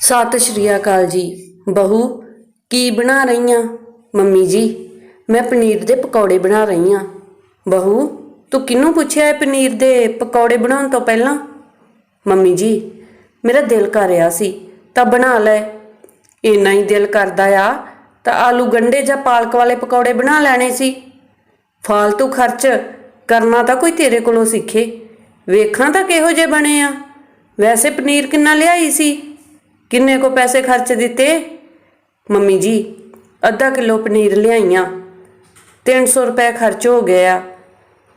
ਸਤਿ ਸ਼੍ਰੀ ਅਕਾਲ ਜੀ। ਬਹੂ, ਕੀ ਬਣਾ ਰਹੀਆਂ? ਮੰਮੀ ਜੀ, ਮੈਂ ਪਨੀਰ ਦੇ ਪਕੌੜੇ ਬਣਾ ਰਹੀ ਹਾਂ। ਬਹੂ, ਤੂੰ ਕਿਹਨੂੰ ਪੁੱਛਿਆ ਹੈ ਪਨੀਰ ਦੇ ਪਕੌੜੇ ਬਣਾਉਣ ਤੋਂ ਪਹਿਲਾਂ? ਮੰਮੀ ਜੀ, ਮੇਰਾ ਦਿਲ ਕਰ ਰਿਹਾ ਸੀ, ਤਾਂ ਬਣਾ ਲੈ। ਇੰਨਾ ਹੀ ਦਿਲ ਕਰਦਾ ਆ, ਤਾਂ ਆਲੂ ਗੰਡੇ ਜਾਂ ਪਾਲਕ ਵਾਲੇ ਪਕੌੜੇ ਬਣਾ ਲੈਣੇ ਸੀ। ਫਾਲਤੂ ਖਰਚ ਕਰਨਾ ਤਾਂ ਕੋਈ ਤੇਰੇ ਕੋਲੋਂ ਸਿੱਖੇ। ਵੇਖਾਂ ਤਾਂ ਕਿਹੋ ਜਿਹੇ ਬਣੇ ਆ। ਵੈਸੇ ਪਨੀਰ ਕਿੰਨਾ ਲਿਆਈ ਸੀ? ਕਿੰਨੇ ਕੋ ਪੈਸੇ ਖਰਚ ਦਿੱਤੇ? ਮੰਮੀ ਜੀ, ਅੱਧਾ ਕਿਲੋ ਪਨੀਰ ਲਿਆਈਆਂ। 300 ਰੁਪਏ ਖਰਚ ਹੋ ਗਿਆ। ਆ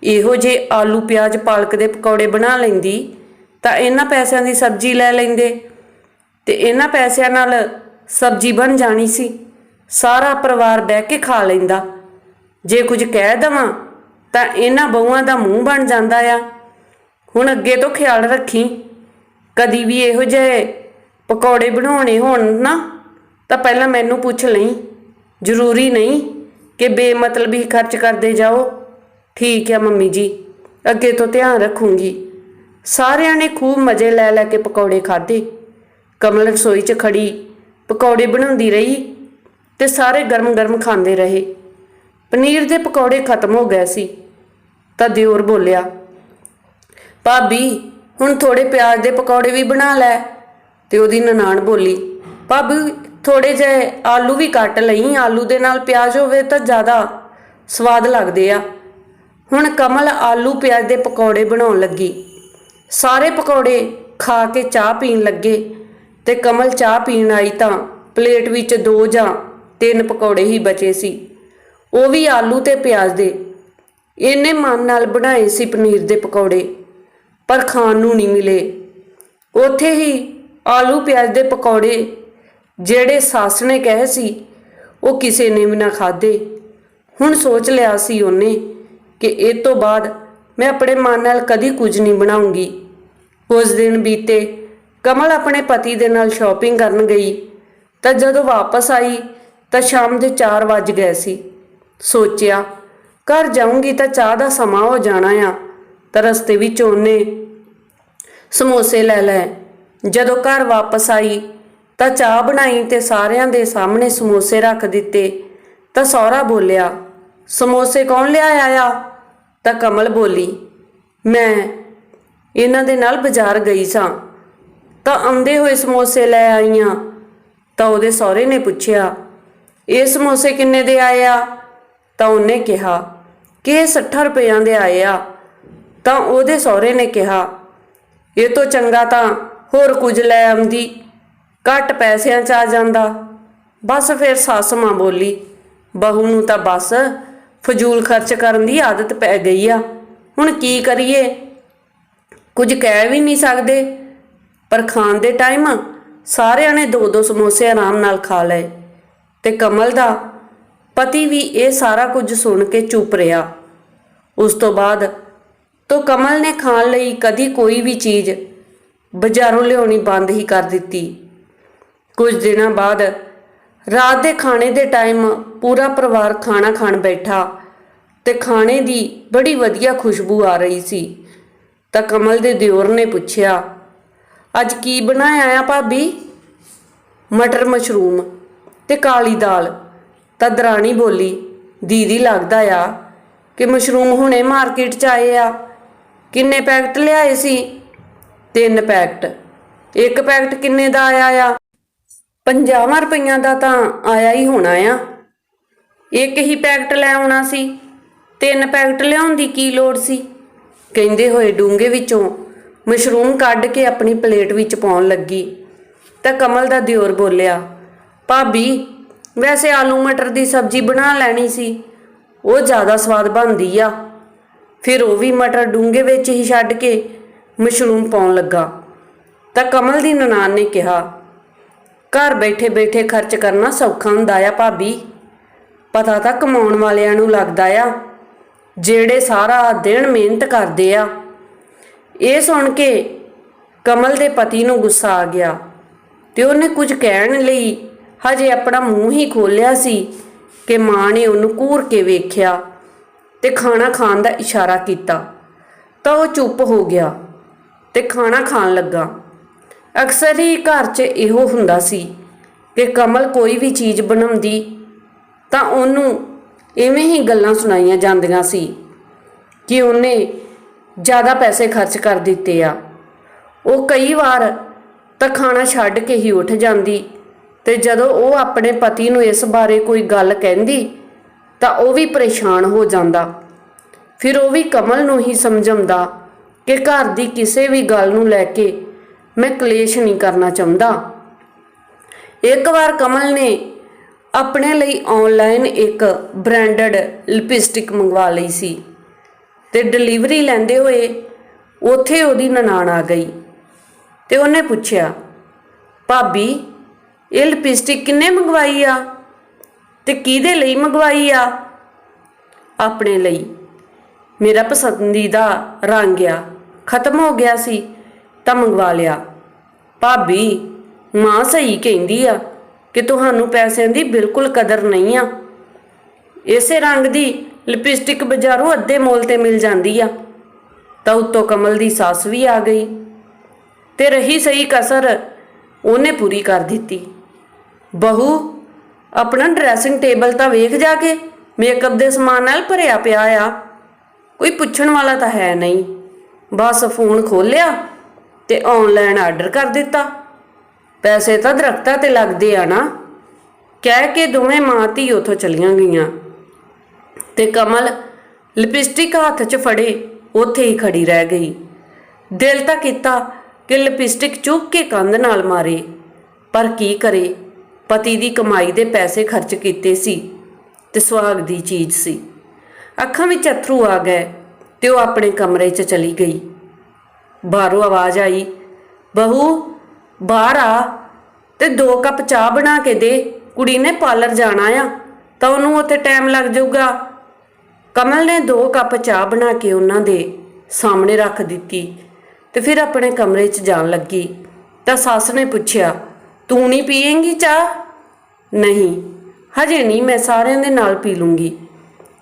ਇਹੋ ਜੇ ਆਲੂ ਪਿਆਜ਼ ਪਾਲਕ ਦੇ ਪਕੌੜੇ ਬਣਾ ਲੈਂਦੀ, ਤਾਂ ਇਹਨਾਂ ਪੈਸਿਆਂ ਦੀ ਸਬਜ਼ੀ ਲੈ ਲੈਂਦੇ। ਤੇ ਇਹਨਾਂ ਪੈਸਿਆਂ ਨਾਲ ਸਬਜ਼ੀ ਬਣ ਜਾਣੀ ਸੀ। ਸਾਰਾ ਪਰਿਵਾਰ ਬਹਿ ਕੇ ਖਾ ਲੈਂਦਾ। ਜੇ ਕੁਝ ਕਹਿ ਦਵਾਂ, ਤਾਂ ਇਹਨਾਂ ਬਹੂਆਂ ਦਾ ਮੂੰਹ ਬਣ ਜਾਂਦਾ ਆ। ਹੁਣ ਅੱਗੇ ਤੋਂ ਖਿਆਲ ਰੱਖੀ। ਕਦੀ ਵੀ ਇਹੋ ਜਿਹੇ ਪਕੌੜੇ ਬਣਾਉਣੇ ਹੋਣ ਨਾ, ਤਾਂ ਪਹਿਲਾਂ ਮੈਨੂੰ ਪੁੱਛ ਲਈ, ਜ਼ਰੂਰੀ ਨਹੀਂ ਕਿ ਬੇਮਤਲਬ ਹੀ ਖਰਚ ਕਰਦੇ ਜਾਓ। ਠੀਕ ਹੈ ਮੰਮੀ ਜੀ, ਅੱਗੇ ਤੋਂ ਧਿਆਨ ਰੱਖੂੰਗੀ। ਸਾਰਿਆਂ ਨੇ ਖੂਬ ਮਜ਼ੇ ਲੈ ਲੈ ਕੇ ਪਕੌੜੇ ਖਾਧੇ। ਕਮਲ ਰਸੋਈ 'ਚ ਖੜੀ, ਪਕੌੜੇ ਬਣਾਉਂਦੀ ਰਹੀ ਤੇ ਸਾਰੇ ਗਰਮ-ਗਰਮ ਖਾਂਦੇ ਰਹੇ। ਪਨੀਰ ਦੇ ਪਕੌੜੇ ਖਤਮ ਹੋ ਗਏ ਸੀ, ਤਾਂ ਦਿਓਰ ਬੋਲਿਆ, ਭਾਬੀ, ਹੁਣ ਥੋੜੇ ਪਿਆਜ਼ ਦੇ ਪਕੌੜੇ ਵੀ ਬਣਾ ਲੈ। ਤੇ ਉਹਦੀ ਨਨਾਣ ਬੋਲੀ, ਭਾਬੀ ਥੋੜੇ ਜਿਹੇ ਆਲੂ ਵੀ ਕੱਟ ਲਈ, ਆਲੂ ਦੇ ਨਾਲ ਪਿਆਜ਼ ਹੋਵੇ ਤਾਂ ਜ਼ਿਆਦਾ ਸਵਾਦ ਲੱਗਦੇ ਆ। ਹੁਣ ਕਮਲ ਆਲੂ ਪਿਆਜ਼ ਦੇ ਪਕੌੜੇ ਬਣਾਉਣ ਲੱਗੀ। ਸਾਰੇ ਪਕੌੜੇ ਖਾ ਕੇ ਚਾਹ ਪੀਣ ਲੱਗੇ ਤੇ ਕਮਲ ਚਾਹ ਪੀਣ ਆਈ ਤਾਂ ਪਲੇਟ ਵਿੱਚ ਦੋ ਜਾਂ ਤਿੰਨ ਪਕੌੜੇ ਹੀ ਬਚੇ ਸੀ। ਉਹ ਵੀ ਆਲੂ ਤੇ ਪਿਆਜ਼ ਦੇ। ਇਹਨੇ ਮਨ ਨਾਲ ਬਣਾਏ ਸੀ ਪਨੀਰ ਦੇ ਪਕੌੜੇ, ਪਰ ਖਾਣ ਨੂੰ ਨਹੀਂ ਮਿਲੇ। ਉੱਥੇ ਹੀ ਆਲੂ, ਪਿਆਜ਼ ਦੇ ਪਕੌੜੇ ਜਿਹੜੇ ਸੱਸ ਨੇ ਕਹੇ ਸੀ, ਉਹ ਕਿਸੇ ਨੇ ਵੀ ਨਾ ਖਾਦੇ ਹੁਣ ਸੋਚ ਲਿਆ ਸੀ ਉਹਨੇ ਕਿ ਇਹ ਤੋਂ ਬਾਅਦ ਮੈਂ ਆਪਣੇ ਮਨ ਨਾਲ ਕਦੀ ਕੁਝ ਨਹੀਂ ਬਣਾਉਂਗੀ। ਉਸ ਦਿਨ ਬੀਤੇ ਕਮਲ ਆਪਣੇ ਪਤੀ ਦੇ ਨਾਲ ਸ਼ਾਪਿੰਗ ਕਰਨ ਗਈ, ਤਾਂ ਜਦੋਂ ਵਾਪਸ ਆਈ, ਤਾਂ ਸ਼ਾਮ ਦੇ 4 ਵੱਜ ਗਏ ਸੀ। ਸੋਚਿਆ, ਘਰ ਜਾਊਂਗੀ ਤਾਂ ਚਾਹ ਦਾ ਸਮਾਂ ਹੋ ਜਾਣਾ ਆ, ਤਾਂ ਰਸਤੇ ਵਿੱਚ ਉਹਨੇ ਸਮੋਸੇ ਲੈ ਲਏ। ਜਦੋਂ ਘਰ ਵਾਪਸ ਆਈ ਤਾਂ ਚਾਹ ਬਣਾਈ ਤੇ ਸਾਰਿਆਂ ਦੇ ਸਾਹਮਣੇ ਸਮੋਸੇ ਰੱਖ ਦਿੱਤੇ। ਤਾਂ ਸਹੁਰਾ ਬੋਲਿਆ, ਸਮੋਸੇ ਕੌਣ ਲਿਆ ਆਇਆ? ਤਾਂ ਕਮਲ ਬੋਲੀ, ਮੈਂ ਇਹਨਾਂ ਦੇ ਨਾਲ ਬਾਜ਼ਾਰ ਗਈ ਸਾਂ। ਤਾਂ ਆਉਂਦੇ ਹੋਏ ਸਮੋਸੇ ਲੈ ਆਈਆਂ। ਤਾਂ ਉਹਦੇ ਸਹੁਰੇ ਨੇ ਪੁੱਛਿਆ, ਇਹ ਸਮੋਸੇ ਕਿੰਨੇ ਦੇ ਆਏ ਆ? ਤਾਂ ਉਹਨੇ ਕਿਹਾ, ਕਿ ਇਹ 60 ਰੁਪਈਆਂ ਦੇ ਆਏ ਆ। ਤਾਂ ਉਹਦੇ ਸਹੁਰੇ ਨੇ ਕਿਹਾ, ਇਹ ਤੋਂ ਚੰਗਾ ਤਾਂ ਹੋਰ ਕੁਝ ਲੈ ਆਉਂਦੀ। ਘੱਟ ਪੈਸਿਆਂ 'ਚ ਆ ਜਾਂਦਾ। ਬਸ ਫਿਰ ਸੱਸ ਮਾਂ ਬੋਲੀ, ਬਹੂ ਨੂੰ ਤਾਂ ਬਸ ਫਜ਼ੂਲ ਖਰਚ ਕਰਨ ਦੀ ਆਦਤ ਪੈ ਗਈ ਆ। ਹੁਣ ਕੀ ਕਰੀਏ? ਕੁਝ ਕਹਿ ਵੀ ਨਹੀਂ ਸਕਦੇ। ਪਰ ਖਾਣ ਦੇ ਟਾਈਮ ਸਾਰਿਆਂ ਨੇ ਦੋ ਦੋ ਸਮੋਸੇ ਆਰਾਮ ਨਾਲ ਖਾ ਲਏ ਤੇ ਕਮਲ ਦਾ ਪਤੀ ਵੀ ਇਹ ਸਾਰਾ ਕੁਝ ਸੁਣ ਕੇ ਚੁੱਪ ਰਿਹਾ। ਉਸ ਤੋਂ ਬਾਅਦ ਤੋਂ ਕਮਲ ਨੇ ਖਾਣ ਲਈ ਕਦੀ ਕੋਈ ਵੀ ਚੀਜ਼ ਬਾਜ਼ਾਰੋਂ ਲਿਆਉਣੀ ਬੰਦ ਹੀ ਕਰ ਦਿੱਤੀ। ਕੁਝ ਦਿਨਾਂ ਬਾਅਦ ਰਾਤ ਦੇ ਖਾਣੇ ਦੇ ਟਾਈਮ ਪੂਰਾ ਪਰਿਵਾਰ ਖਾਣਾ ਖਾਣ ਬੈਠਾ ਤੇ ਖਾਣੇ ਦੀ ਬੜੀ ਵਧੀਆ ਖੁਸ਼ਬੂ ਆ ਰਹੀ ਸੀ। ਤਾਂ ਕਮਲ ਦੇ ਦਿਓਰ ਨੇ ਪੁੱਛਿਆ, ਅੱਜ ਕੀ ਬਣਾਇਆ ਆ ਭਾਬੀ? ਮਟਰ ਮਸ਼ਰੂਮ ਤੇ ਕਾਲੀ ਦਾਲ। ਤਾਂ ਦਰਾਣੀ ਬੋਲੀ, ਦੀਦੀ ਲੱਗਦਾ ਆ ਕਿ ਮਸ਼ਰੂਮ ਹੁਣੇ ਮਾਰਕੀਟ 'ਚ ਆਏ ਆ। ਕਿੰਨੇ ਪੈਕਟ ਲਿਆਏ ਸੀ? ਤਿੰਨ ਪੈਕਟ। ਇੱਕ ਪੈਕਟ ਕਿੰਨੇ ਦਾ ਆਇਆ ਆ? 50 ਰੁਪਈਆਂ ਦਾ ਤਾਂ ਆਇਆ ਹੀ ਹੋਣਾ ਆ। ਇੱਕ ਹੀ ਪੈਕਟ ਲੈ ਆਉਣਾ ਸੀ। ਤਿੰਨ ਪੈਕਟ ਲਿਆਉਣ ਦੀ ਕੀ ਲੋੜ ਸੀ? ਕਹਿੰਦੇ ਹੋਏ ਡੂੰਗੇ ਵਿੱਚੋਂ ਮਸ਼ਰੂਮ ਕੱਢ ਕੇ ਆਪਣੀ ਪਲੇਟ ਵਿੱਚ ਪਾਉਣ ਲੱਗੀ। ਤਾਂ ਕਮਲ ਦਾ ਦਿਓਰ ਬੋਲਿਆ, ਭਾਬੀ, ਵੈਸੇ ਆਲੂ ਮਟਰ ਦੀ ਸਬਜ਼ੀ ਬਣਾ ਲੈਣੀ ਸੀ। ਉਹ ਜ਼ਿਆਦਾ ਸਵਾਦ ਬਣਦੀ ਆ। ਫਿਰ ਉਹ ਵੀ ਮਟਰ ਡੂੰਗੇ ਵਿੱਚ ਹੀ ਛੱਡ ਕੇ ਮਸ਼ਰੂਮ ਪਾਉਣ ਲੱਗਾ। ਤਾਂ ਕਮਲ ਦੀ ਨਨਾਣ ਨੇ ਕਿਹਾ, ਘਰ ਬੈਠੇ ਬੈਠੇ ਖਰਚ ਕਰਨਾ ਸੌਖਾ ਹੁੰਦਾ ਆ ਭਾਬੀ। ਪਤਾ ਤਾਂ ਕਮਾਉਣ ਵਾਲਿਆਂ ਨੂੰ ਲੱਗਦਾ ਆ, ਜਿਹੜੇ ਸਾਰਾ ਦਿਨ ਮਿਹਨਤ ਕਰਦੇ ਆ। ਇਹ ਸੁਣ ਕੇ ਕਮਲ ਦੇ ਪਤੀ ਨੂੰ ਗੁੱਸਾ ਆ ਗਿਆ ਤੇ ਉਹਨੇ ਕੁਝ ਕਹਿਣ ਲਈ ਹਜੇ ਆਪਣਾ ਮੂੰਹ ਹੀ ਖੋਲਿਆ ਸੀ ਕਿ ਮਾਂ ਨੇ ਉਹਨੂੰ ਘੂਰ ਕੇ ਵੇਖਿਆ ਤੇ ਖਾਣਾ ਖਾਣ ਦਾ ਇਸ਼ਾਰਾ ਕੀਤਾ। ਤਾਂ ਉਹ ਚੁੱਪ ਹੋ ਗਿਆ। ਤੇ ਖਾਣਾ ਖਾਣ ਲੱਗਾ। ਅਕਸਰ ਹੀ ਘਰ 'ਚ ਇਹੋ ਹੁੰਦਾ ਸੀ ਕਿ ਕਮਲ ਕੋਈ ਵੀ ਚੀਜ਼ ਬਣਾਉਂਦੀ ਤਾਂ ਉਹਨੂੰ ਐਵੇਂ ਹੀ ਗੱਲਾਂ ਸੁਣਾਈਆਂ ਜਾਂਦੀਆਂ ਸੀ ਕਿ ਉਹਨੇ ਜ਼ਿਆਦਾ ਪੈਸੇ ਖਰਚ ਕਰ ਦਿੱਤੇ ਆ। ਉਹ ਕਈ ਵਾਰ ਤਾਂ ਖਾਣਾ ਛੱਡ ਕੇ ਹੀ ਉੱਠ ਜਾਂਦੀ ਤੇ ਜਦੋਂ ਉਹ ਆਪਣੇ ਪਤੀ ਨੂੰ ਇਸ ਬਾਰੇ ਕੋਈ ਗੱਲ ਕਹਿੰਦੀ ਤਾਂ ਉਹ ਵੀ ਪਰੇਸ਼ਾਨ ਹੋ ਜਾਂਦਾ। ਫਿਰ ਉਹ ਵੀ ਕਮਲ ਨੂੰ ਹੀ ਸਮਝਾਉਂਦਾ ਕਿ ਘਰ ਦੀ ਕਿਸੇ ਵੀ ਗੱਲ ਨੂੰ ਲੈ ਕੇ ਮੈਂ ਕਲੇਸ਼ ਨਹੀਂ ਕਰਨਾ ਚਾਹੁੰਦਾ। ਇੱਕ ਵਾਰ ਕਮਲ ਨੇ ਆਪਣੇ ਲਈ ਆਨਲਾਈਨ ਇੱਕ ਬ੍ਰਾਂਡਡ ਲਿਪਸਟਿਕ ਮੰਗਵਾ ਲਈ ਸੀ ਤੇ ਡਿਲੀਵਰੀ ਲੈਂਦੇ ਹੋਏ ਉੱਥੇ ਉਹਦੀ ਨਨਾਣ ਆ ਗਈ ਤੇ ਉਹਨੇ ਪੁੱਛਿਆ, ਭਾਬੀ, ਇਹ ਲਿਪਸਟਿਕ ਕਿੰਨੇ ਮੰਗਵਾਈ ਆ ਤੇ ਕਿਹਦੇ ਲਈ ਮੰਗਵਾਈ ਆ? ਆਪਣੇ ਲਈ ਮੇਰਾ ਪਸੰਦੀਦਾ ਰੰਗ ਆ। ਖਤਮ ਹੋ ਗਿਆ ਸੀ, ਤਾਂ ਮੰਗਵਾ ਲਿਆ। ਭਾਬੀ, ਮਾਂ ਸਹੀ ਕਹਿੰਦੀ ਆ ਕਿ ਤੁਹਾਨੂੰ ਪੈਸਿਆਂ ਦੀ ਬਿਲਕੁਲ ਕਦਰ ਨਹੀਂ ਆ। ਇਸੇ ਰੰਗ ਦੀ ਲਿਪਸਟਿਕ ਬਾਜ਼ਾਰੋਂ ਅੱਧੇ ਮੁੱਲ ਤੇ ਮਿਲ ਜਾਂਦੀ ਆ। ਤਾਂ ਉੱਤੋਂ ਕਮਲ ਦੀ ਸੱਸ ਵੀ ਆ ਗਈ ਤੇ ਰਹੀ ਸਹੀ ਕਸਰ ਉਹਨੇ ਪੂਰੀ ਕਰ ਦਿੱਤੀ। ਬਹੂ, ਆਪਣਾ ਡਰੈਸਿੰਗ ਟੇਬਲ ਤਾਂ ਵੇਖ ਜਾ ਕੇ ਮੇਕਅਪ ਦੇ ਸਮਾਨ ਨਾਲ ਭਰਿਆ ਪਿਆ ਆ। ਕੋਈ ਪੁੱਛਣ ਵਾਲਾ ਤਾਂ ਹੈ ਨਹੀਂ। ਬਸ ਫੋਨ ਖੋਲਿਆ ਤੇ ਆਨਲਾਈਨ ਆਰਡਰ ਕਰ ਦਿੱਤਾ। ਪੈਸੇ ਤਾਂ ਦਰਖਤਾਂ ਤੇ ਲੱਗਦੇ ਆ ਨਾ। ਕਹਿ ਕੇ ਦੋਵੇਂ ਮਾਂ ਧੀ ਉਥੋਂ ਚਲੀਆਂ ਗਈਆਂ। ਤੇ ਕਮਲ ਲਿਪਸਟਿਕ ਹੱਥ 'ਚ ਫੜੇ, ਉੱਥੇ ਹੀ ਖੜੀ ਰਹਿ ਗਈ। ਦਿਲ ਤਾਂ ਕੀਤਾ ਕਿ ਲਿਪਸਟਿਕ ਚੁੱਕ ਕੇ ਕੰਧ ਨਾਲ ਮਾਰੇ। ਪਰ ਕੀ ਕਰੇ? ਪਤੀ ਦੀ ਕਮਾਈ ਦੇ ਪੈਸੇ ਖਰਚ ਕੀਤੇ ਸੀ ਤੇ ਸੁਹਾਗ ਦੀ ਚੀਜ਼ ਸੀ। ਅੱਖਾਂ ਵਿੱਚ ਅਥਰੂ ਆ ਗਏ। ਤੇ ਉਹ ਆਪਣੇ ਕਮਰੇ 'ਚ ਚਲੀ ਗਈ। ਬਾਹਰੋਂ ਆਵਾਜ਼ ਆਈ, ਬਹੂ, ਬਾਹਰ ਆ ਤੇ ਦੋ ਕੱਪ ਚਾਹ ਬਣਾ ਕੇ ਦੇ, ਕੁੜੀ ਨੇ ਪਾਰਲਰ ਜਾਣਾ ਆ, ਤਾਂ ਉਹਨੂੰ ਉੱਥੇ ਟਾਈਮ ਲੱਗ ਜਾਊਗਾ। ਕਮਲ ਨੇ ਦੋ ਕੱਪ ਚਾਹ ਬਣਾ ਕੇ ਉਹਨਾਂ ਦੇ ਸਾਹਮਣੇ ਰੱਖ ਦਿੱਤੀ ਤੇ ਫਿਰ ਆਪਣੇ ਕਮਰੇ 'ਚ ਜਾਣ ਲੱਗੀ। ਤਾਂ ਸੱਸ ਨੇ ਪੁੱਛਿਆ, ਤੂੰ ਨਹੀਂ ਪੀਏਂਗੀ ਚਾਹ? ਨਹੀਂ, ਹਜੇ ਨਹੀਂ, ਮੈਂ ਸਾਰਿਆਂ ਦੇ ਨਾਲ ਪੀ ਲੂੰਗੀ।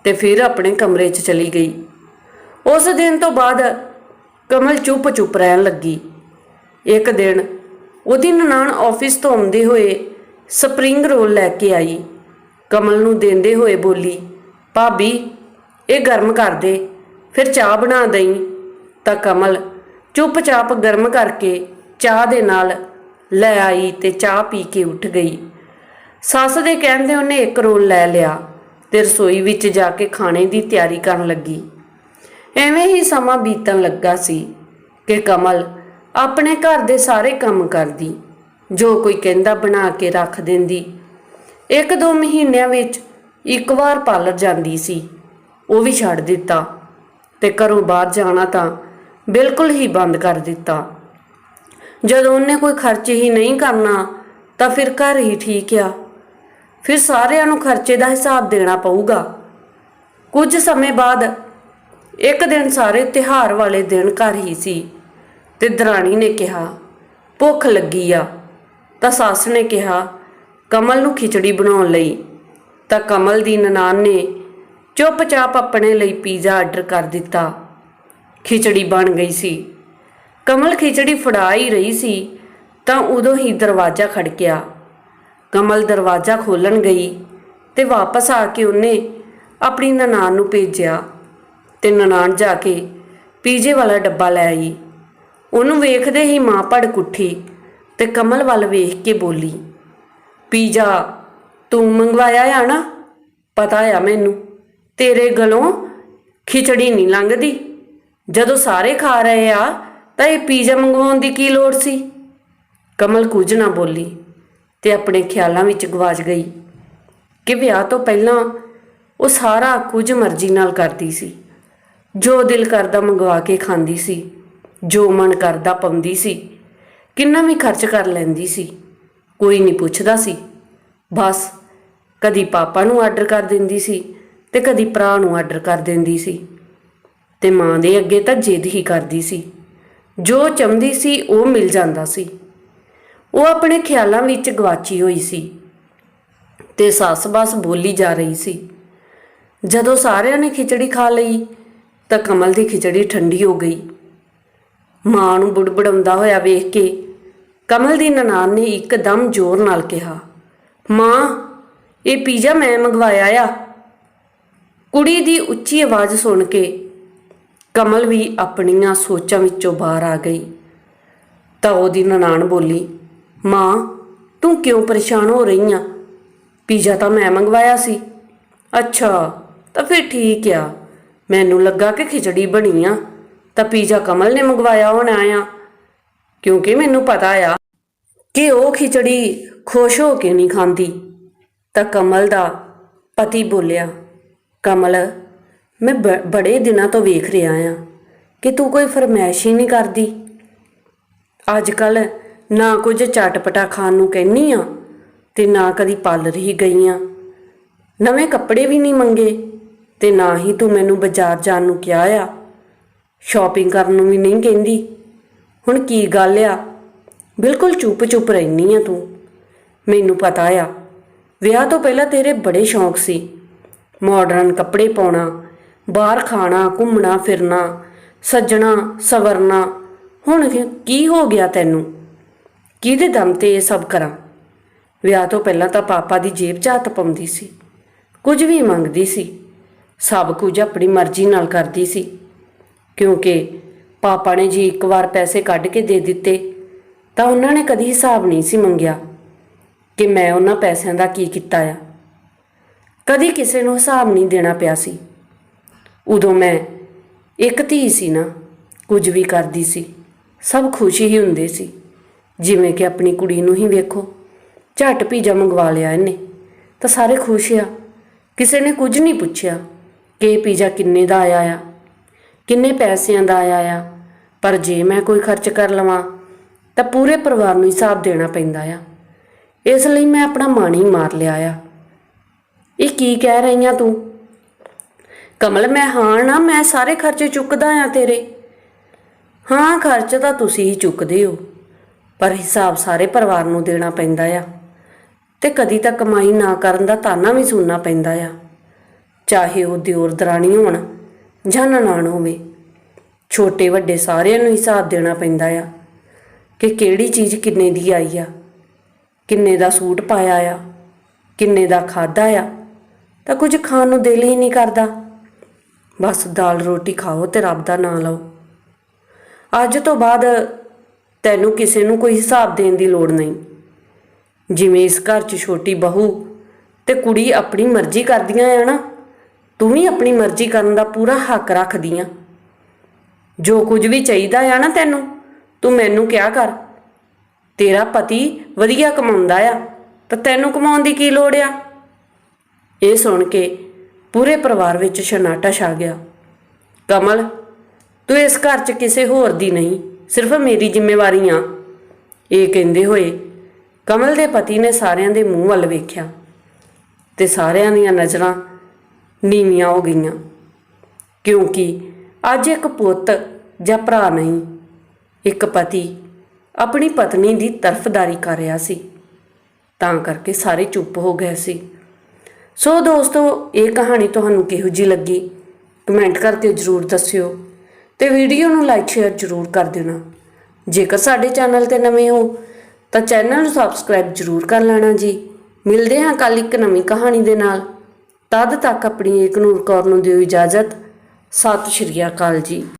ਤੇ ਫਿਰ ਆਪਣੇ ਕਮਰੇ 'ਚ ਚਲੀ ਗਈ। ਉਸ ਦਿਨ ਤੋਂ ਬਾਅਦ ਕਮਲ ਚੁੱਪ-ਚੁੱਪ ਰਹਿਣ ਲੱਗੀ। ਇੱਕ ਦਿਨ ਉਹਦੀ ਨਨਾਣ ਆਫਿਸ ਤੋਂ ਆਉਂਦੇ ਹੋਏ ਸਪਰਿੰਗ ਰੋਲ ਲੈ ਕੇ ਆਈ। ਕਮਲ ਨੂੰ ਦਿੰਦੇ ਹੋਏ ਬੋਲੀ, ਭਾਬੀ, ਇਹ ਗਰਮ ਕਰ ਦੇ, ਫਿਰ ਚਾਹ ਬਣਾ ਦਈ। ਤਾਂ ਕਮਲ ਚੁੱਪਚਾਪ ਗਰਮ ਕਰਕੇ ਚਾਹ ਦੇ ਨਾਲ ਲੈ ਆਈ ਤੇ ਚਾਹ ਪੀ ਕੇ ਉੱਠ ਗਈ। ਸੱਸ ਦੇ ਕਹਿੰਦੇ ਉਹਨੇ ਇੱਕ ਰੋਲ ਲੈ ਲਿਆ ਤੇ ਰਸੋਈ ਵਿੱਚ ਜਾ ਕੇ ਖਾਣੇ ਦੀ ਤਿਆਰੀ ਕਰਨ ਲੱਗੀ। ਐਵੇਂ ਹੀ ਸਮਾਂ ਬੀਤਣ ਲੱਗਾ ਸੀ ਕਿ ਕਮਲ ਆਪਣੇ ਘਰ ਦੇ ਸਾਰੇ ਕੰਮ ਕਰਦੀ, ਜੋ ਕੋਈ ਕਹਿੰਦਾ ਬਣਾ ਕੇ ਰੱਖ ਦਿੰਦੀ। ਇੱਕ ਦੋ ਮਹੀਨਿਆਂ ਵਿੱਚ ਇੱਕ ਵਾਰ ਪਾਰਲਰ ਜਾਂਦੀ ਸੀ। ਉਹ ਵੀ ਛੱਡ ਦਿੱਤਾ ਤੇ ਘਰੋਂ ਬਾਹਰ ਜਾਣਾ ਤਾਂ ਬਿਲਕੁਲ ਹੀ ਬੰਦ ਕਰ ਦਿੱਤਾ। ਜਦੋਂ ਉਹਨੇ ਕੋਈ ਖਰਚ ਹੀ ਨਹੀਂ ਕਰਨਾ, ਤਾਂ ਫਿਰ ਘਰ ਹੀ ਠੀਕ ਆ। ਫਿਰ ਸਾਰਿਆਂ ਨੂੰ ਖਰਚੇ ਦਾ ਹਿਸਾਬ ਦੇਣਾ ਪਊਗਾ। ਕੁਝ ਸਮੇਂ ਬਾਅਦ ਇੱਕ ਦਿਨ ਸਾਰੇ ਤਿਹਾਰ ਵਾਲੇ ਦਿਨ ਘਰ ਹੀ ਸੀ ਤੇ ਦਰਾਣੀ ਨੇ ਕਿਹਾ, ਭੁੱਖ ਲੱਗੀ ਆ। ਤਾਂ ਸੱਸ ਨੇ ਕਿਹਾ, ਕਮਲ ਨੂੰ ਖਿਚੜੀ ਬਣਾਉਣ ਲਈ। ਤਾਂ ਕਮਲ ਦੀ ਨਨਾਣ ਨੇ ਚੁੱਪਚਾਪ ਆਪਣੇ ਲਈ ਪੀਜ਼ਾ ਆਰਡਰ ਕਰ ਦਿੱਤਾ। ਖਿਚੜੀ ਬਣ ਗਈ ਸੀ। ਕਮਲ ਖਿਚੜੀ ਫੜਾ ਹੀ ਰਹੀ ਸੀ, ਤਾਂ ਉਦੋਂ ਹੀ ਦਰਵਾਜ਼ਾ ਖੜਕਿਆ। ਕਮਲ ਦਰਵਾਜ਼ਾ ਖੋਲਣ ਗਈ ਤੇ ਵਾਪਸ ਆ ਕੇ ਉਹਨੇ ਆਪਣੀ ਨਨਾਣ ਨੂੰ ਭੇਜਿਆ। ਤੇ ਨਨਾਣ ਜਾ ਕੇ ਪੀਜੇ ਵਾਲਾ ਡੱਬਾ ਲੈ ਆਈ। ਉਹਨੂੰ ਵੇਖਦੇ ਹੀ ਮਾਂ ਭੜ ਕੁੱਠੀ ਤੇ ਕਮਲ ਵੱਲ ਵੇਖ ਕੇ ਬੋਲੀ, ਪੀਜ਼ਾ, ਤੂੰ ਮੰਗਵਾਇਆ ਆ ਨਾ? ਪਤਾ ਆ ਮੈਨੂੰ। ਤੇਰੇ ਗਲੋਂ ਖਿਚੜੀ ਨਹੀਂ ਲੰਘਦੀ। ਜਦੋਂ ਸਾਰੇ ਖਾ ਰਹੇ ਆ, ਤਾਂ ਇਹ ਪੀਜ਼ਾ ਮੰਗਵਾਉਣ ਦੀ ਕੀ ਲੋੜ ਸੀ? ਕਮਲ ਕੁਝ ਨਾ ਬੋਲੀ ਤੇ ਆਪਣੇ ਖਿਆਲਾਂ ਵਿੱਚ ਗਵਾਚ ਗਈ ਕਿ ਵਿਆਹ ਤੋਂ ਪਹਿਲਾਂ ਉਹ ਸਾਰਾ ਕੁਝ ਮਰਜ਼ੀ ਨਾਲ ਕਰਦੀ ਸੀ। ਜੋ ਦਿਲ ਕਰਦਾ ਮੰਗਵਾ ਕੇ ਖਾਂਦੀ ਸੀ, ਜੋ ਮਨ ਕਰਦਾ ਪਾਉਂਦੀ ਸੀ, ਕਿੰਨਾ ਵੀ ਖਰਚ ਕਰ ਲੈਂਦੀ ਸੀ, ਕੋਈ ਨਹੀਂ ਪੁੱਛਦਾ ਸੀ। ਬਸ ਕਦੀ ਪਾਪਾ ਨੂੰ ਆਰਡਰ ਕਰ ਦਿੰਦੀ ਸੀ ਤੇ ਕਦੀ ਭਰਾ ਨੂੰ ਆਰਡਰ ਕਰ ਦਿੰਦੀ ਸੀ ਤੇ ਮਾਂ ਦੇ ਅੱਗੇ ਤਾਂ ਜਿੱਦ ਹੀ ਕਰਦੀ ਸੀ। ਜੋ ਚਾਹੁੰਦੀ ਸੀ, ਉਹ ਮਿਲ ਜਾਂਦਾ ਸੀ। ਉਹ ਆਪਣੇ ਖਿਆਲਾਂ ਵਿੱਚ ਗਵਾਚੀ ਹੋਈ ਸੀ ਤੇ ਸੱਸ ਬਸ ਬੋਲੀ ਜਾ ਰਹੀ ਸੀ। ਜਦੋਂ ਸਾਰਿਆਂ ਨੇ ਖਿਚੜੀ ਖਾ ਲਈ ਤਾਂ ਕਮਲ ਦੀ ਖਿਚੜੀ ਠੰਡੀ ਹੋ ਗਈ। ਮਾਂ ਨੂੰ ਬੁੜਬੜਾਉਂਦਾ ਹੋਇਆ ਵੇਖ ਕੇ ਕਮਲ ਦੀ ਨਨਾਣ ਨੇ ਇੱਕਦਮ ਜ਼ੋਰ ਨਾਲ ਕਿਹਾ, ਮਾਂ, ਇਹ ਪੀਜ਼ਾ ਮੈਂ ਮੰਗਵਾਇਆ ਆ। ਕੁੜੀ ਦੀ ਉੱਚੀ ਆਵਾਜ਼ ਸੁਣ ਕੇ ਕਮਲ ਵੀ ਆਪਣੀਆਂ ਸੋਚਾਂ ਵਿੱਚੋਂ ਬਾਹਰ ਆ ਗਈ। ਤਾਂ ਉਹਦੀ ਨਨਾਣ ਬੋਲੀ, ਮਾਂ, ਤੂੰ ਕਿਉਂ ਪਰੇਸ਼ਾਨ ਹੋ ਰਹੀ ਆ? ਪੀਜ਼ਾ ਤਾਂ ਮੈਂ ਮੰਗਵਾਇਆ ਸੀ। ਅੱਛਾ, ਤਾਂ ਫਿਰ ਠੀਕ ਆ। ਮੈਨੂੰ ਲੱਗਾ ਕਿ ਖਿਚੜੀ ਬਣੀ ਆ, ਤਾਂ ਪੀਜ਼ਾ ਕਮਲ ਨੇ ਮੰਗਵਾਇਆ, ਹੋਣਾ ਆ। ਕਿਉਂਕਿ ਮੈਨੂੰ ਪਤਾ ਆ ਕਿ ਉਹ ਖਿਚੜੀ ਖੁਸ਼ ਹੋ ਕੇ ਨਹੀਂ ਖਾਂਦੀ। ਤਾਂ ਕਮਲ ਦਾ ਪਤੀ ਬੋਲਿਆ, ਕਮਲ, ਮੈਂ ਬ- ਬੜੇ ਦਿਨਾਂ ਤੋਂ ਵੇਖ ਰਿਹਾ ਆ ਕਿ ਤੂੰ ਕੋਈ ਫਰਮਾਇਸ਼ ਹੀ ਨਹੀਂ ਕਰਦੀ। ਅੱਜ ਕੱਲ ਨਾ ਕੁਝ ਚਟਪਟਾ ਖਾਣ ਨੂੰ ਕਹਿਨੀ ਆ ਤੇ ਨਾ ਕਦੀ ਪਾਲਰ ਹੀ ਗਈ ਆ। ਨਵੇਂ ਕੱਪੜੇ ਵੀ ਨਹੀਂ ਮੰਗੇ। ਤੇ ਨਾ ਹੀ ਤੂੰ ਮੈਨੂੰ ਬਾਜ਼ਾਰ ਜਾਣ ਨੂੰ ਕਿਹਾ ਆ। ਸ਼ਾਪਿੰਗ ਕਰਨ ਨੂੰ ਵੀ ਨਹੀਂ ਕਹਿੰਦੀ। ਹੁਣ ਕੀ ਗੱਲ ਆ? ਬਿਲਕੁਲ ਚੁੱਪ-ਚੁੱਪ ਰਹਿਨੀ ਆ ਤੂੰ। ਮੈਨੂੰ ਪਤਾ ਆ, ਵਿਆਹ ਤੋਂ ਪਹਿਲਾਂ ਤੇਰੇ ਬੜੇ ਸ਼ੌਂਕ ਸੀ। ਮਾਡਰਨ ਕੱਪੜੇ ਪਾਉਣਾ, ਬਾਹਰ ਖਾਣਾ, ਘੁੰਮਣਾ, ਫਿਰਨਾ, ਸੱਜਣਾ, ਸਵਰਨਾ। ਹੁਣ ਕੀ- ਹੋ ਗਿਆ ਤੈਨੂੰ? ਕਿਹਦੇ ਦਮ ਤੇ ਇਹ ਸਭ ਕਰਾਂ? ਵਿਆਹ ਤੋਂ ਪਹਿਲਾਂ ਤਾਂ ਪਾਪਾ ਦੀ ਜੇਬ 'ਚ ਹੱਥ ਪਾਉਂਦੀ ਸੀ। ਕੁਝ ਵੀ ਮੰਗਦੀ ਸੀ। ਸਭ ਕੁਝ ਆਪਣੀ ਮਰਜ਼ੀ ਨਾਲ ਕਰਦੀ ਸੀ, ਕਿਉਂਕਿ ਪਾਪਾ ਨੇ ਜੀ ਇੱਕ ਵਾਰ ਪੈਸੇ ਕੱਢ ਕੇ ਦੇ ਦਿੱਤੇ, ਤਾਂ ਉਹਨਾਂ ਨੇ ਕਦੀ ਹਿਸਾਬ ਨਹੀਂ ਸੀ ਮੰਗਿਆ ਕਿ ਮੈਂ ਉਹਨਾਂ ਪੈਸਿਆਂ ਦਾ ਕੀ ਕੀਤਾ ਆ। ਕਦੀ ਕਿਸੇ ਨੂੰ ਹਿਸਾਬ ਨਹੀਂ ਦੇਣਾ ਪਿਆ ਸੀ। ਉਦੋਂ ਮੈਂ ਇੱਕ ਧੀ ਸੀ ਨਾ, ਕੁਝ ਵੀ ਕਰਦੀ ਸੀ, ਸਭ ਖੁਸ਼ ਹੀ ਹੁੰਦੇ ਸੀ, ਜਿਵੇਂ ਕਿ ਆਪਣੀ ਕੁੜੀ ਨੂੰ ਹੀ ਵੇਖੋ, ਝਟ ਪੀਜ਼ਾ ਮੰਗਵਾ ਲਿਆ ਇਹਨੇ, ਤਾਂ ਸਾਰੇ ਖੁਸ਼ ਆ, ਕਿਸੇ ਨੇ ਕੁਝ ਨਹੀਂ ਪੁੱਛਿਆ। ਕਿ ਪੀਜ਼ਾ ਕਿੰਨੇ ਦਾ ਆਇਆ ਆ? ਕਿੰਨੇ ਪੈਸਿਆਂ ਦਾ ਆਇਆ ਆ? ਪਰ ਜੇ ਮੈਂ ਕੋਈ ਖਰਚ ਕਰ ਲਵਾਂ, ਤਾਂ ਪੂਰੇ ਪਰਿਵਾਰ ਨੂੰ ਹਿਸਾਬ ਦੇਣਾ ਪੈਂਦਾ ਆ। ਇਸ ਲਈ ਮੈਂ ਆਪਣਾ ਮਨ ਹੀ ਮਾਰ ਲਿਆ ਆ। ਇਹ ਕੀ ਕਹਿ ਰਹੀ ਆ ਤੂੰ? ਕਮਲ, ਮੈਂ ਹਾਂ ਨਾ, ਮੈਂ ਸਾਰੇ ਖਰਚੇ ਚੁੱਕਦਾ ਆ ਤੇਰੇ। ਹਾਂ, ਖਰਚ ਤਾਂ ਤੁਸੀਂ ਹੀ ਚੁੱਕਦੇ ਹੋ, ਪਰ ਹਿਸਾਬ ਸਾਰੇ ਪਰਿਵਾਰ ਨੂੰ ਦੇਣਾ ਪੈਂਦਾ ਆ। ਤੇ ਕਦੀ ਤਾਂ ਕਮਾਈ ਨਾ ਕਰਨ ਦਾ ਤਾਨਾ ਵੀ ਸੁਣਨਾ ਪੈਂਦਾ ਆ। ਚਾਹੇ ਉਹ ਦਿਓਰ ਦਰਾਣੀ ਹੋਣ ਜਾਂ ਨਨਾਣ ਹੋਵੇ, ਛੋਟੇ ਵੱਡੇ ਸਾਰਿਆਂ ਨੂੰ ਹਿਸਾਬ ਦੇਣਾ ਪੈਂਦਾ ਆ ਕਿ ਕਿਹੜੀ ਚੀਜ਼ ਕਿੰਨੇ ਦੀ ਆਈ ਆ, ਕਿੰਨੇ ਦਾ ਸੂਟ ਪਾਇਆ ਆ, ਕਿੰਨੇ ਦਾ ਖਾਦਾ ਆ, ਤਾਂ ਕੁਝ ਖਾਣ ਨੂੰ ਦਿਲ ਹੀ ਨਹੀਂ ਕਰਦਾ। ਬਸ ਦਾਲ ਰੋਟੀ ਖਾਓ ਤੇ ਰੱਬ ਦਾ ਨਾਮ ਲਓ। ਅੱਜ ਤੋਂ ਬਾਅਦ ਤੈਨੂੰ ਕਿਸੇ ਨੂੰ ਕੋਈ ਹਿਸਾਬ ਦੇਣ ਦੀ ਲੋੜ ਨਹੀਂ। ਜਿਵੇਂ ਇਸ ਘਰ 'ਚ ਛੋਟੀ ਬਹੂ ਤੇ ਕੁੜੀ ਆਪਣੀ ਮਰਜ਼ੀ ਕਰਦੀਆਂ ਆ ਨਾ। ਤੂੰ ਵੀ ਆਪਣੀ ਮਰਜ਼ੀ ਕਰਨ ਦਾ ਪੂਰਾ ਹੱਕ ਰੱਖਦੀ ਆ। ਜੋ ਕੁਝ ਵੀ ਚਾਹੀਦਾ ਆ ਨਾ ਤੈਨੂੰ, ਤੂੰ ਮੈਨੂੰ ਕਿਹਾ ਕਰ। ਤੇਰਾ ਪਤੀ ਵਧੀਆ ਕਮਾਉਂਦਾ ਆ, ਤਾਂ ਤੈਨੂੰ ਕਮਾਉਣ ਦੀ ਕੀ ਲੋੜ ਆ? ਇਹ ਸੁਣ ਕੇ ਪੂਰੇ ਪਰਿਵਾਰ ਵਿੱਚ ਸ਼ਨਾਟਾ ਛਾ ਗਿਆ। ਕਮਲ, ਤੂੰ ਇਸ ਘਰ 'ਚ ਕਿਸੇ ਹੋਰ ਦੀ ਨਹੀਂ, ਸਿਰਫ ਮੇਰੀ ਜ਼ਿੰਮੇਵਾਰੀ ਆ। ਇਹ ਕਹਿੰਦੇ ਹੋਏ ਕਮਲ ਦੇ ਪਤੀ ਨੇ ਸਾਰਿਆਂ ਦੇ ਮੂੰਹ ਵੱਲ ਵੇਖਿਆ ਤੇ ਸਾਰਿਆਂ ਦੀਆਂ ਨਜ਼ਰਾਂ ਨੀਵੀਆਂ ਹੋ ਗਈਆਂ। ਕਿਉਂਕਿ ਅੱਜ ਇੱਕ ਪੁੱਤ ਜਾਂ ਭਰਾ ਨਹੀਂ, ਇੱਕ ਪਤੀ ਆਪਣੀ ਪਤਨੀ ਦੀ ਤਰਫਦਾਰੀ ਕਰ ਰਿਹਾ ਸੀ। ਤਾਂ ਕਰਕੇ ਸਾਰੇ ਚੁੱਪ ਹੋ ਗਏ ਸੀ। ਸੋ ਦੋਸਤੋ, ਇਹ ਕਹਾਣੀ ਤੁਹਾਨੂੰ ਕਿਹੋ ਜੀ ਲੱਗੀ? ਕਮੈਂਟ ਕਰਕੇ ਜਰੂਰ ਦੱਸਿਓ ਤੇ ਵੀਡੀਓ ਨੂੰ ਲਾਈਕ, ਸ਼ੇਅਰ ਜਰੂਰ ਕਰ ਦੇਣਾ। ਜੇਕਰ ਸਾਡੇ ਚੈਨਲ ਤੇ ਨਵੇਂ ਹੋ, ਤਾਂ ਚੈਨਲ ਨੂੰ ਸਬਸਕ੍ਰਾਈਬ ਜਰੂਰ ਕਰ ਲੈਣਾ ਜੀ। ਮਿਲਦੇ ਹਾਂ ਕੱਲ ਇੱਕ ਨਵੀਂ ਕਹਾਣੀ ਦੇ ਨਾਲ। ਤਦ ਤੱਕ ਆਪਣੀ ਕਨੂਰ ਕੌਰ ਨੂੰ ਦਿਓ ਇਜਾਜ਼ਤ। ਸਤਿ ਸ਼੍ਰੀ ਅਕਾਲ ਜੀ।